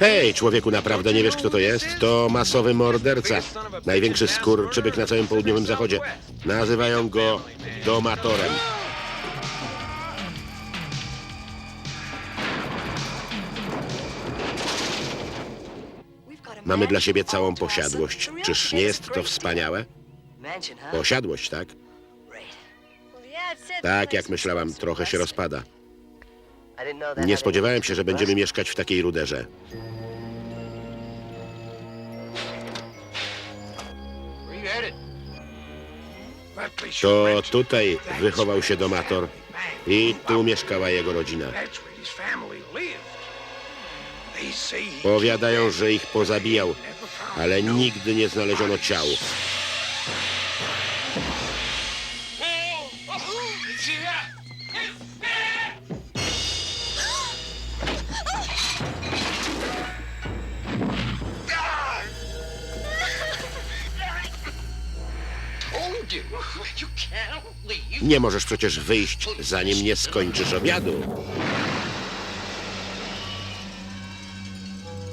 Hej, człowieku, naprawdę nie wiesz, kto to jest? To masowy morderca. Największy skurczybyk na całym południowym zachodzie. Nazywają go domatorem. Mamy dla siebie całą posiadłość. Czyż nie jest to wspaniałe? Posiadłość, tak? Tak, jak myślałam, trochę się rozpada. Nie spodziewałem się, że będziemy mieszkać w takiej ruderze. To tutaj wychował się domator i tu mieszkała jego rodzina. Powiadają, że ich pozabijał, ale nigdy nie znaleziono ciał. Nie możesz przecież wyjść, zanim nie skończysz obiadu.